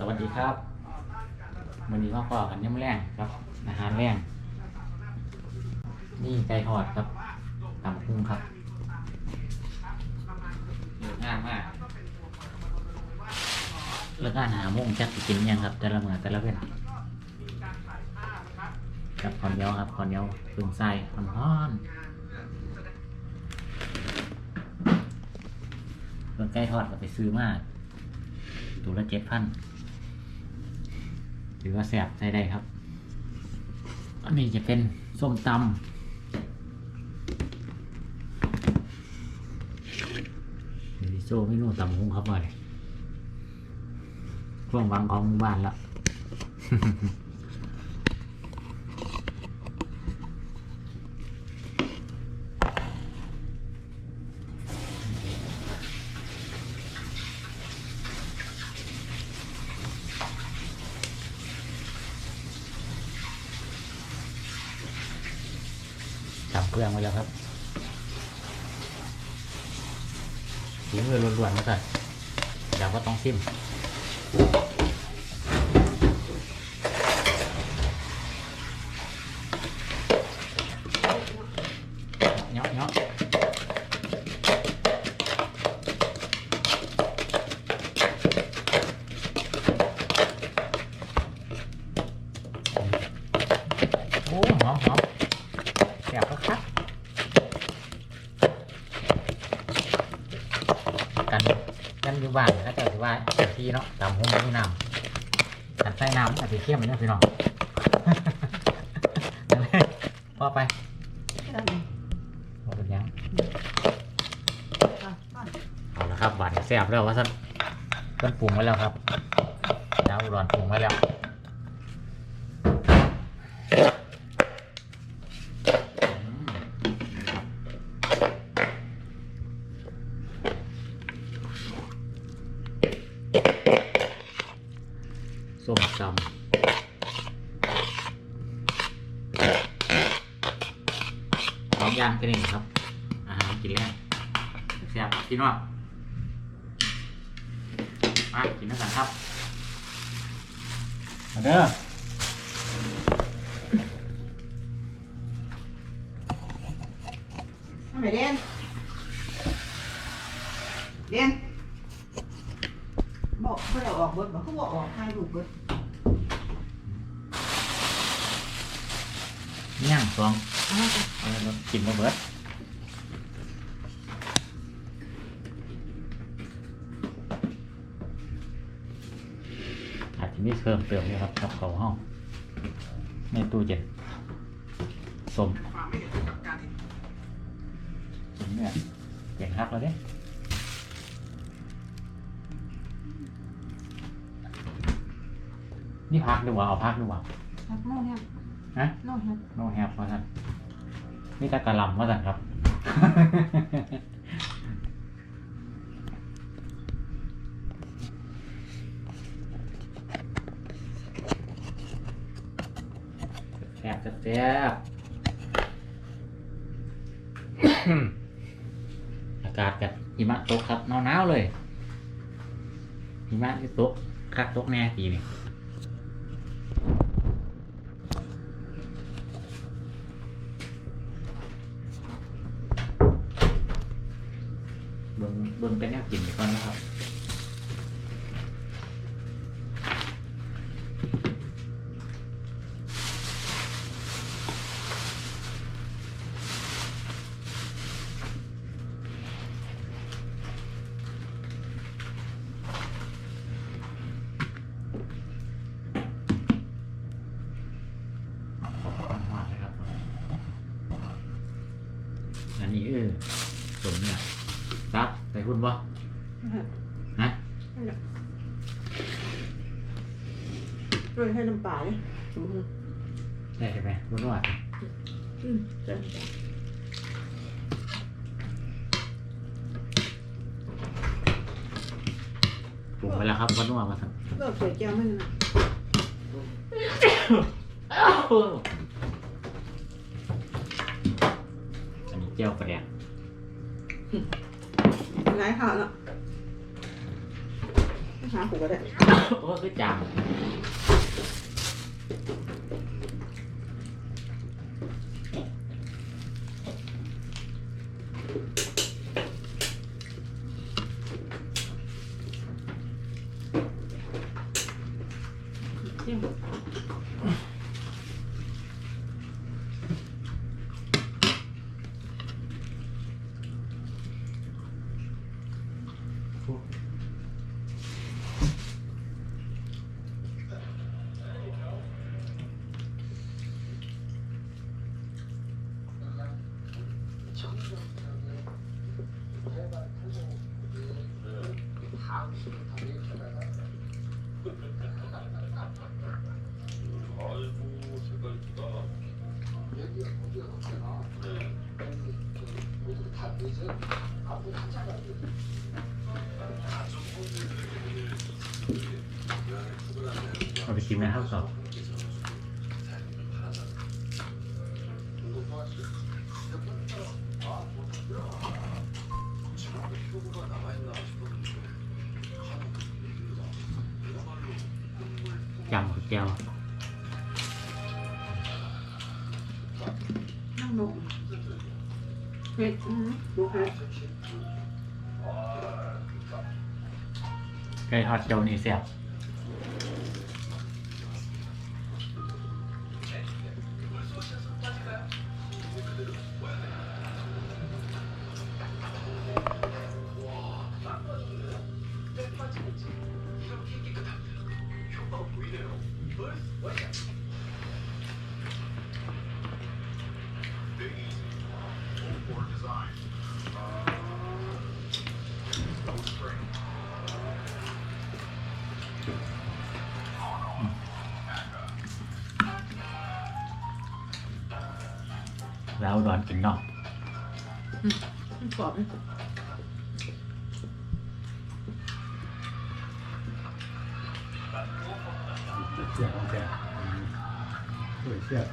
สวัสดีครับวันนี้มาพอกันย่ำแรงครับ อาหารแรงนี่ไก่ทอดครับตำพุงครับเยอะง่ายมากแล้วก็อาหารมุ่งจักสิกินยังครับ แต่ละมื้อแต่ละเว้นกับข้าวเหนียวครับข้าวเหนียวปึงไส้ร้อนๆส่วนไก่ทอดก็ไปซื้อมาตัวละเจ็ดพัน ถือว่าแสบใช้ได้ครับ อันนี้จะเป็นส้มตำเดี๋ยวโซ่ไม่นู่ตำหุ้งครับเลยช่วงหวังของหมู่บ้านละับเครื่องไว้แล้วครับสีมือล้วนๆแล้วกันเดี๋ยวก็ต้องซิมเนาะเนาะโอ้หอมหอมแซ่บครับ กันกันอยู่บ้านก็จะถือว่าเต็มที่เนาะตามห้องมีน้ำกันใส่น้ำอาจจะเข้มเนาะพี่น้องนั่นพอไปพอเป็นยังเอาละครับหวานแซ่บแล้วว่าสันเพิ่นปรุงไว้แล้วครับน้ำอุดรปรุงไว้แล้วำพร้อมย่างกันเองครับอาหารกินแล้วแซ่บพี่น้องมากินด้วยกันครับมาเด้อทำไมเด่นเด่นบอกเขาจะออกเบิดบอกเขาบอกออกให้ลูกเบิด ย่างสองเอาไปเอาแล้วกินมาเบิดอาจจะมีเพิ่มเติมด้วยครับกับเขาวห้องในตู้เย็นสมสมเนี่ยเปลี่ยนฮักแล้วเนี่ยนี่พักดีกว่าเอาพักดีกว่าฮักโน่แฮม ฮะโน่แฮมโนแฮปว่าท่านนี่ตะกะหลำว่าท่านครับ แซ่บแซ่บ อากาศกับหิมะตกครับหนาวๆเลยหิมะที่ตกคักตกแน่ปีนี้ ตับใส่หุ่นบ่ฮะด้วยให้น้ำปลาเนี่ยอืมได้ใช่ไหมรุ่นว่าอืมใช่ปรุงไปแล้วครับรุ่นว่ามาสั่งเลิกสวยแก้วมันนะอันนี้เจียวกระเดีย งไร้ข่าวเนาะหาผูก็ได้โอ้คือจางเอาไปชิมนะครับสอบจำ กับแก้วนั่งลงเฮ็ดอืมดูเฮ็ดไแซ่บแล้วอุดอนกินเนาะมันกรอบไหมเสียบของแกสวยเสียบ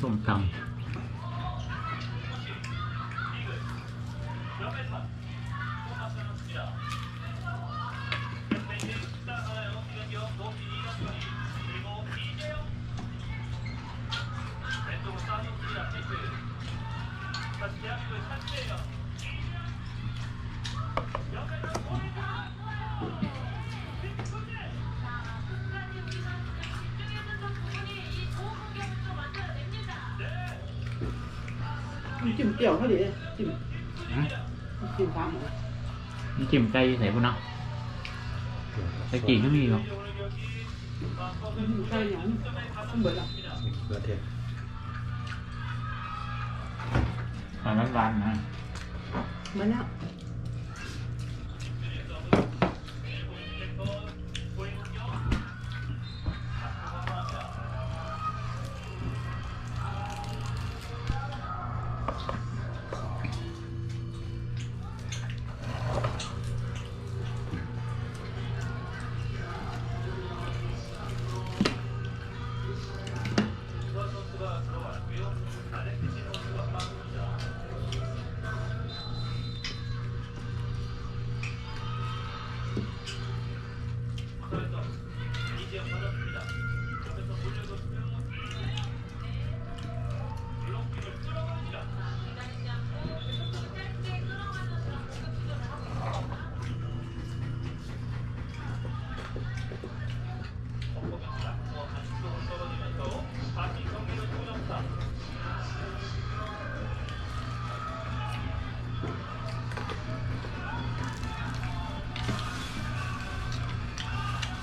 ส้ม จิ้มเปรี้ยวเขาดีเลยจิ้มจิ้มตามหมดำนี่จิ้มไก่ใส่ปุ่นเนาะตะกี้ก็มีเนาะอืมใช่หยังมันเบิดละเกลือเทศตอนนั้นหวานนะมันแล้ว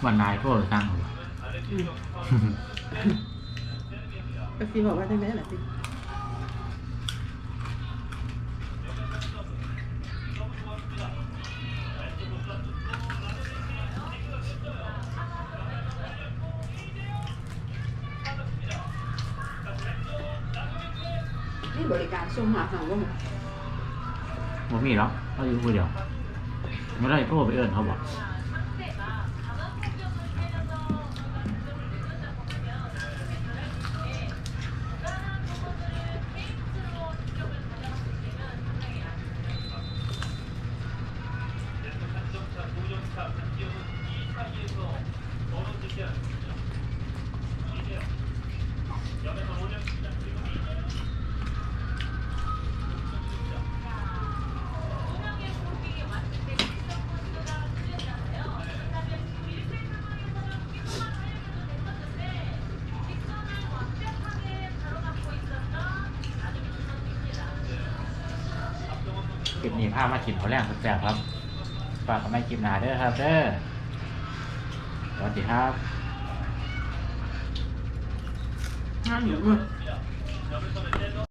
วันนายพวกเราตั้งหัวอืมก็ซีบอกว่าได้ไหมล่ะสินี่บริการส่งมาทางว่าบ่มีหรอกเขาอยู่คนเดียวไม่ได้โทรไปเอิญเขาบอก ลิปนี้พามากินข้าวแรงแซ่บๆครับ ฝากกับแม่คลิปหนาเด้อครับเด้อสวัสดีครับน่านเยอะมาก